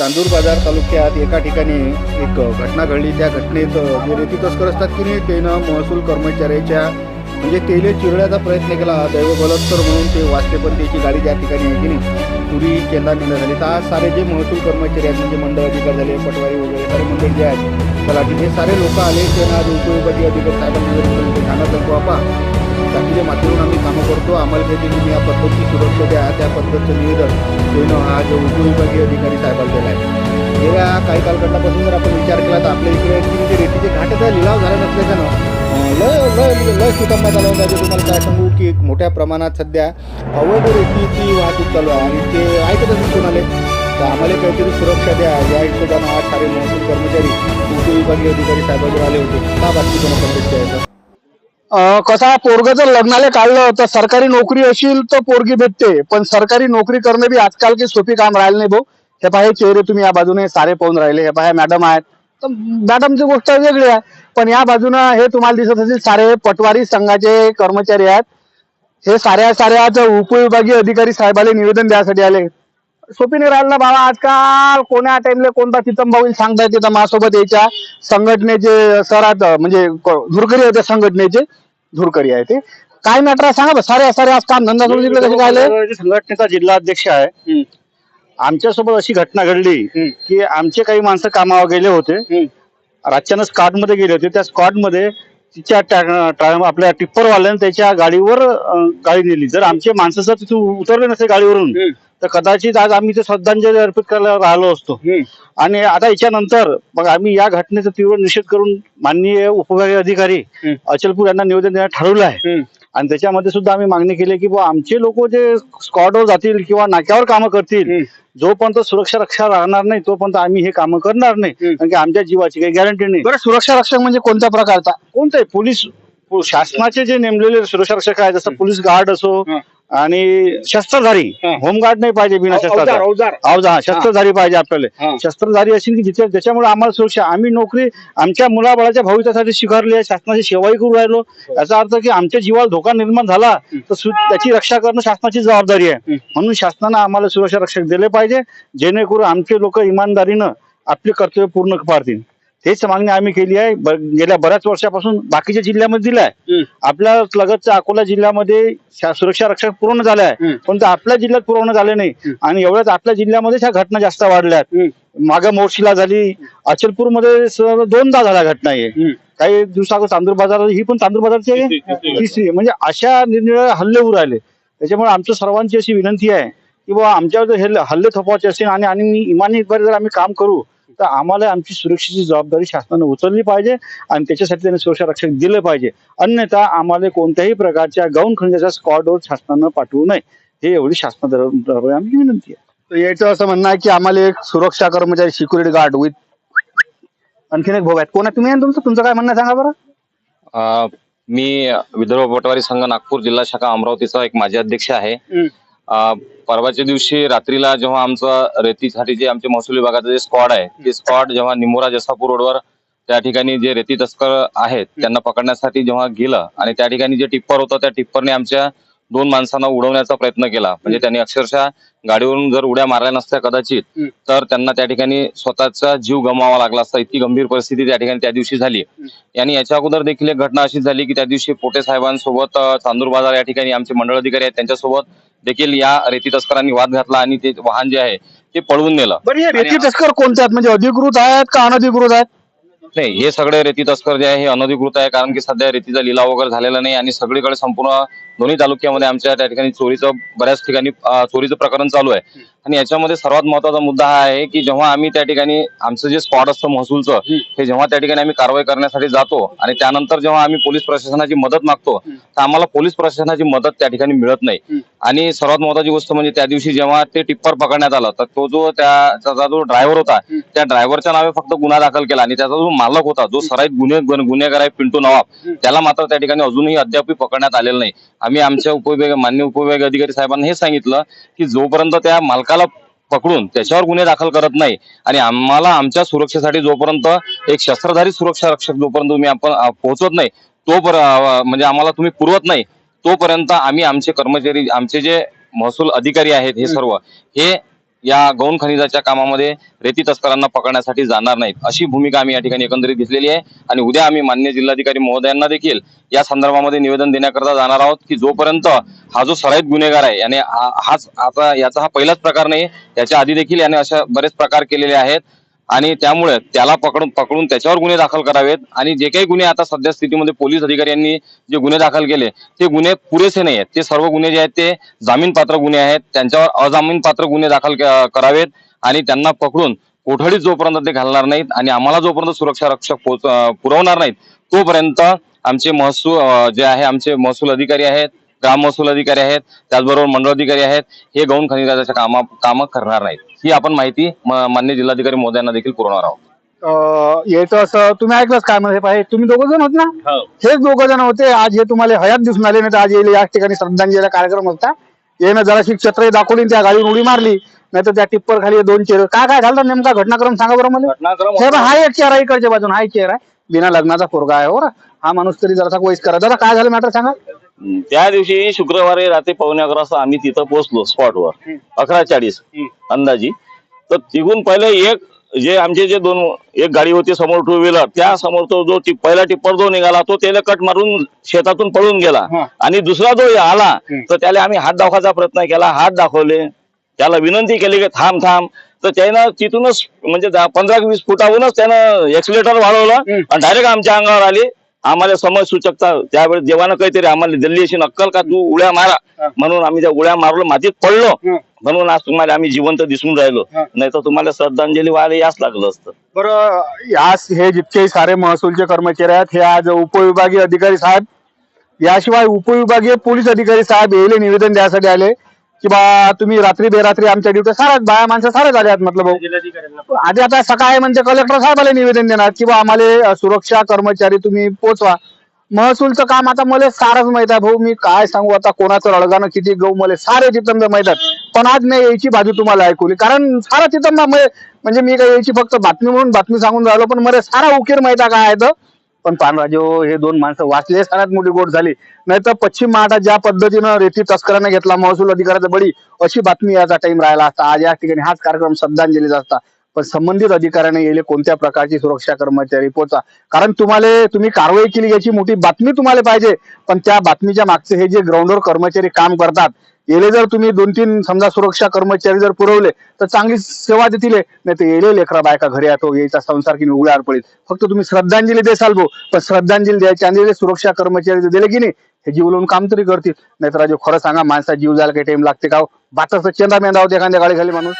चांदूर बाजार तालुक्यात एका ठिकाणी एक घटना घडली. त्या घटनेत जे रेती तस्कर असतात की नाही त्यानं महसूल कर्मचाऱ्याच्या म्हणजे तेले चिरण्याचा प्रयत्न केला दैव बलस्तर म्हणून ते वाचते पण त्याची गाडी ज्या ठिकाणी आहे की नाही. पुरी केंद्रा निघा झाली. तर आज सारे जे महसूल कर्मचारी आहेत म्हणजे मंडळ अधिकारी झाले पटवारी वगैरे सारे मंडळ जे आहेत तलाठी हे सारे लोक आले. त्यांना आज उपयोगी अधिकारी साहेबांनी ते सांगत असतो आपा माध्यमातून आम्ही कामं करतो. आम्हाला काही तुम्ही या पद्धतीची सुरक्षा द्या त्या पद्धतीचं निवेदन देणं हा जो उपविभागीय अधिकारी साहेबांना दिला आहे गेल्या काही कालखंडापासून जर आपण विचार केला तर आपल्या इकडे की जे रेतीचे घाटाचा लिलाव झाला नसल्याच्यानं लय लय लय कुटुंबात तुम्हाला काय सांगू की मोठ्या प्रमाणात सध्या अवैध रेतीची वाहतूक चालू आहे आणि ते ऐकतच दिसून आले? तर आम्हाला काहीतरी सुरक्षा द्या. या हिशोबानं आज सारे महसूल कर्मचारी उपविभागीय अधिकारी साहेबांवर आले होते. का बातमी तुम्हाला आहे कसा पोरग जर लग्नाला काढलं तर सरकारी नोकरी असेल तर पोरगी भेटते पण सरकारी नोकरी करणं बी आजकाल काही सोपी काम राहिलं नाही भाऊ. हे पाहे चेहरे तुम्ही या बाजूने सारे पाहून राहिले हे पाहे मॅडम आहेत. तर मॅडमची गोष्ट वेगळी आहे पण या बाजूनं हे तुम्हाला दिसत असेल सारे पटवारी संघाचे कर्मचारी आहेत. हे साऱ्या साऱ्या उपविभागीय अधिकारी साहेबाला निवेदन द्यासाठी आले. सोपी नाही राहिलं बाबा आजकाल. कोण्या टाइमला कोणता तिथं भाऊ सांगता येते माझ्यासोबत याच्या संघटनेचे सर आहेत म्हणजे धुरकरी आहे त्या संघटनेचे. धुरकरी आहे ते. काय मॅटर सांगा बा. सारे सारे आज काम धंदा सोडून इकडे कसे? संघटनेचा जिल्हा अध्यक्ष आहे आमच्यासोबत अशी घटना घडली की आमचे काही माणसं कामावर गेले होते. रातच्यानं स्कॉटमध्ये गेले होते. त्या स्कॉटमध्ये तिच्या आपल्या टिप्परवाल्याने त्याच्या गाडीवर गाडी नेली. जर आमचे माणसं जर तिथून उतरले नसते गाडीवरून तर कदाचित आज आम्ही ते श्रद्धांजली अर्पित करायला राहिलो असतो. आणि आता याच्यानंतर मग आम्ही या घटनेचा तीव्र निषेध करून माननीय उपविभागीय अधिकारी अचलपूर यांना निवेदन देण्यात ठरवलं आहे. आणि त्याच्यामध्ये सुद्धा आम्ही मागणी केली की बुवा आमचे लोक जे स्कॉटवर जातील किंवा नाक्यावर कामं करतील जोपर्यंत सुरक्षा रक्षा राहणार नाही तोपर्यंत आम्ही हे कामं करणार नाही. कारण की आमच्या जीवाची काही गॅरंटी नाही. बरं सुरक्षा रक्षक म्हणजे कोणत्या प्रकारचा कोणते पोलीस शासनाचे जे नेमलेले सुरक्षा रक्षक आहेत जसं पोलीस गार्ड असो आणि शस्त्रधारी. होमगार्ड नाही पाहिजे बिना शस्त्राचा. अवजार हा, शस्त्रधारी पाहिजे आपल्याला. शस्त्रधारी असेल की जिथे ज्याच्यामुळे आम्हाला सुरक्षा आम्ही नोकरी आमच्या मुलाबाळाच्या भविष्यासाठी स्वीकारली आहे शासनाची सेवाही करू राहिलो. याचा अर्थ की आमच्या जीवाला धोका निर्माण झाला तर सु- त्याची रक्षा करणं शासनाची जबाबदारी आहे. म्हणून शासनानं आम्हाला सुरक्षा रक्षक दिले पाहिजे जेणेकरून आमचे लोक इमानदारीनं आपले कर्तव्य पूर्ण पाडतील. तेच मागणी आम्ही केली आहे. ब- गेल्या बऱ्याच वर्षापासून बाकीच्या जिल्ह्यामध्ये दिलं आहे आपल्या लगतच्या अकोला जिल्ह्यामध्ये शा- सुरक्षा रक्षक पूर्ण झाले आहे पण ते आपल्या जिल्ह्यात पूर्ण झाले नाही. आणि एवढ्याच आपल्या जिल्ह्यामध्ये ह्या घटना जास्त वाढल्या आहेत मागं मोर्शीला झाली. अचलपूरमध्ये स- दोनदा झाल्या घटना आहे काही दिवसाअगोदर चांदूर बाजार ही पण चांदूर बाजारची आहे? तिसरी. म्हणजे अशा निरनिराळे हल्ले होऊ राहिले. त्याच्यामुळे आमच्या सर्वांची अशी विनंती आहे की बाबा आमच्यावर जर हे हल्ले थोपवायचे असतील आणि आणि इमानीद्वारे जर आम्ही काम करू तर आम्हाला आमची सुरक्षेची जबाबदारी शासनाने उचलली पाहिजे आणि त्याच्यासाठी त्यांनी सुरक्षा रक्षक दिले पाहिजे. अन्यथा आम्हाला कोणत्याही प्रकारच्या गौण खनिजाच्या स्कॉडवर शासनानं पाठवू नये. हे एवढी शासनाद्वारे आमची विनंती आहे. याचं असं म्हणणं आहे की आम्हाला एक सुरक्षा कर्मचारी सिक्युरिटी गार्ड विथ आणखीन एक भाऊ आहेत कोण आहे तुम्ही तुमचं तुमचं काय म्हणणं सांगा बरं. अ, मी विदर्भ पटवारी संघ नागपूर जिल्हा शाखा अमरावतीचा एक माजी अध्यक्ष आहे. परवाच्या दिवशी रात्रीला जेव्हा आमचं रेतीसाठी जे आमचे महसूल विभागाचं जे स्क्वॉड आहे ते स्क्वॉड जेव्हा निमोरा जसापूर रोडवर त्या ठिकाणी जे रेती तस्कर आहेत त्यांना पकडण्यासाठी जेव्हा गेलं आणि त्या ठिकाणी जे टिप्पर होतं त्या टिप्परने आमच्या दोन माणसांना उडवण्याचा प्रयत्न केला. म्हणजे त्यांनी अक्षरशः गाडीवरून जर उड्या मारल्या नसत्या कदाचित तर त्यांना त्या ठिकाणी स्वतःचा जीव गमवावा लागला असता. इतकी गंभीर परिस्थिती त्या ठिकाणी त्या दिवशी झाली. आणि याच्या अगोदर देखील एक घटना अशी झाली की त्या दिवशी पोटे साहेबांसोबत चांदूर बाजार या ठिकाणी आमचे मंडळ अधिकारी आहेत त्यांच्यासोबत देखील या रेती तस्करांनी वाद घातला आणि ते वाहन जे आहे ते पळवून नेलं. बरं हे रेती तस्कर कोणते आहेत? म्हणजे अधिकृत आहेत का अनधिकृत आहेत? नाही हे सगळे रेती तस्कर जे आहे हे अनधिकृत आहे कारण की सध्या रेतीचा लिलाव वगैरे झालेला नाही आणि सगळीकडे संपूर्ण दोन्ही तालुक्यामध्ये आमच्या त्या ठिकाणी चोरीचं बऱ्याच ठिकाणी चोरीचं प्रकरण चालू आहे. आणि याच्यामध्ये सर्वात महत्त्वाचा मुद्दा हा आहे की जेव्हा आम्ही त्या ठिकाणी आमचं जे स्पॉट असतं महसूलचं हे जेव्हा त्या ठिकाणी आम्ही कारवाई करण्यासाठी जातो आणि त्यानंतर जेव्हा आम्ही पोलीस प्रशासनाची मदत मागतो तर आम्हाला पोलीस प्रशासनाची मदत त्या ठिकाणी मिळत नाही. आणि सर्वात महत्वाची गोष्ट म्हणजे त्या दिवशी जेव्हा ते टिप्पर पकडण्यात आलं तर तो जो त्या त्याचा जो ड्रायव्हर होता त्या ड्रायव्हरच्या नावे फक्त गुन्हा दाखल केला आणि त्याचा जो मालक होता जो सराईत गुन्हे गुन्हे- गुन्हेगार आहे पिंटू नवाब त्याला मात्र त्या ठिकाणी अजूनही अद्याप पकडण्यात आलेलं नाही. आम्ही आमच्या उपविभाग मान्य उपविभाग अधिकारी साहेबांना हे सांगितलं की जोपर्यंत त्या मालकाला पकडून त्याच्यावर गुन्हे दाखल करत नाही आणि आम्हाला आमच्या सुरक्षेसाठी जोपर्यंत एक शस्त्रधारी सुरक्षा रक्षक जोपर्यंत तुम्ही आपण पोहोचवत नाही तोपर्यंत म्हणजे आम्हाला तुम्ही पुरवत नाही तोपर्यंत आम्ही आमचे कर्मचारी आमचे जे महसूल अधिकारी आहेत हे. सर्व हे या गौण खनिजाच्या कामामध्ये रेती तस्करांना पकडण्यासाठी जाणार नाहीत. अशी भूमिका आम्ही या ठिकाणी एकंदरीत घेतलेली आहे. आणि उद्या आम्ही मान्य जिल्हाधिकारी महोदयांना देखील या संदर्भामध्ये निवेदन देण्याकरता जाणार आहोत की जोपर्यंत हा जो सराईत गुन्हेगार आहे याने हाच आता याचा हा पहिलाच प्रकार नाही याच्या आधी देखील याने अशा बरेच प्रकार केलेले आहेत. आणि त्यामुळे त्याला पकडून पकडून त्याच्यावर गुन्हे दाखल करावेत. आणि जे काही गुन्हे आता सध्या स्थितीमध्ये पोलीस अधिकारी यांनी जे गुन्हे दाखल केले ते गुन्हे पुरेसे नाही आहेत ते सर्व गुन्हे जे आहेत ते जामीन पात्र गुन्हे आहेत. त्यांच्यावर अजामीन पात्र गुन्हे दाखल क- करावेत आणि त्यांना पकडून कोठडीत जोपर्यंत ते घालणार नाहीत आणि आम्हाला जोपर्यंत सुरक्षा रक्षक पोच- पुरवणार नाहीत तोपर्यंत आमचे महसूल जे आहे आमचे महसूल अधिकारी आहेत ग्राम महसूल अधिकारी आहेत त्याचबरोबर मंडळ अधिकारी आहेत हे गौण खनिजाच्या कामा कामं करणार नाहीत. ही आपण माहिती मान्य जिल्हाधिकारी महोदयांना देखील पुरवणार आहोत. अं, याचं असं तुम्ही ऐकलंच काय म्हणजे पाहिजे तुम्ही दोघ जण होत ना? हो. हेच दोघ जण होते. आज हे तुम्हाला हयात दिसून आले नाही तर आज येईल याच ठिकाणी श्रद्धांजलीचा कार्यक्रम होता. येणं जराशी छत्र दाखवली त्या गाडीवर उडी मारली. नाही तर त्या टिप्पर खाली दोन चेअर काय काय झालं नेमका घटनाक्रम सांगा बरं मला. घटनाक्रम हे हा एक चेहरा इकडच्या बाजून हा एक चेहरा. आहे बिना लग्नाचा पोरगा आहे बरं हा माणूस तरी जरासा वयस करा दादा काय झालं मॅटर सांगा. त्या दिवशी शुक्रवारी रात्री पावणे अकरा वाजता आम्ही तिथं पोहोचलो स्पॉटवर. अकरा चाळीस अंदाजी. तर तिघून पहिले एक जे आमचे जे दोन एक गाडी होती समोर टू व्हीलर त्या समोर तो जो पहिला टिप्पर जो निघाला तो त्याला कट मारून शेतातून पळून गेला. आणि दुसरा जो आला तर त्याला आम्ही हात दाखवायचा प्रयत्न केला हात दाखवले. त्याला विनंती केली की थांब थांब. तर त्यानं तिथूनच म्हणजे पंधरा वीस फुटाहूनच त्यानं एक्सिलेटर वाढवलं आणि डायरेक्ट आमच्या अंगावर आली. आम्हाला समज सूचकता त्यावेळेस देवानं काहीतरी आम्हाला दिल्ली अशी नक्कल का तू उड्या मारा म्हणून आम्ही त्या उड्या मारलो मातीत पडलो. म्हणून आज तुम्हाला आम्ही जिवंत दिसून राहिलो. नाही तर तुम्हाला श्रद्धांजली व्हायला याच लागलं असतं. बरं यास हे जितके सारे महसूलचे कर्मचारी आहेत हे आज उपविभागीय अधिकारी साहेब याशिवाय उपविभागीय पोलीस अधिकारी साहेब येले निवेदन द्यायसाठी आले. की बा तुम्ही रात्री बेरात्री आमच्या ड्युटी साऱ्याच बाया माणसं सारे झाले आहेत म्हटलं भाऊ. आधी आता सकाळी म्हणजे कलेक्टर साहेबाला निवेदन देणार की बा आम्हाला सुरक्षा कर्मचारी तुम्ही पोचवा. महसूलचं काम आता मला सारच माहीत आहे भाऊ. मी काय सांगू आता कोणाचं रडगाणं किती गहू मला सारे तिथं माहीत आहेत. पण आज मी यायची बाजू तुम्हाला ऐकवली. कारण सारा तिथं म्हणजे मी काय यायची फक्त बातमी म्हणून बातमी सांगून राहिलो पण मला सारा उकीर माहीत काय आहे तर. पण पानराजो हे दोन माणसं वाचले सगळ्यात मोठी गोट झाली. नाहीतर पश्चिम महाराष्ट्रात ज्या पद्धतीनं रेती तस्करांना घेतला महसूल अधिकाऱ्याचा बळी अशी बातमी याचा टाइम राहिला असता. आज या ठिकाणी हाच कार्यक्रम श्रद्धांजलीचा असता. पण संबंधित अधिकाऱ्याने येले कोणत्या प्रकारची सुरक्षा कर्मचारी पोचा कारण तुम्हाला तुम्ही कारवाई केली याची मोठी बातमी तुम्हाला पाहिजे. पण त्या बातमीच्या मागचे हे जे ग्राउंडवर कर्मचारी काम करतात येले जर तुम्ही दोन तीन समजा सुरक्षा कर्मचारी जर पुरवले तर चांगली सेवा देतील नाही तर येले लेकरा बायका घरी येतो यायचा संसार की उघड्या पडेल. फक्त तुम्ही श्रद्धांजली देसाल भाऊ पण श्रद्धांजली द्यायची आणि सुरक्षा कर्मचारी दिले की नाही हे जीव लावून काम तरी करतील. नाहीतर राजू खरं सांगा माणसा जीव जायला काही टाइम लागते का हो? बाताचं चेंदा मेंदा होते एखाद्या गाडी खाली माणूस.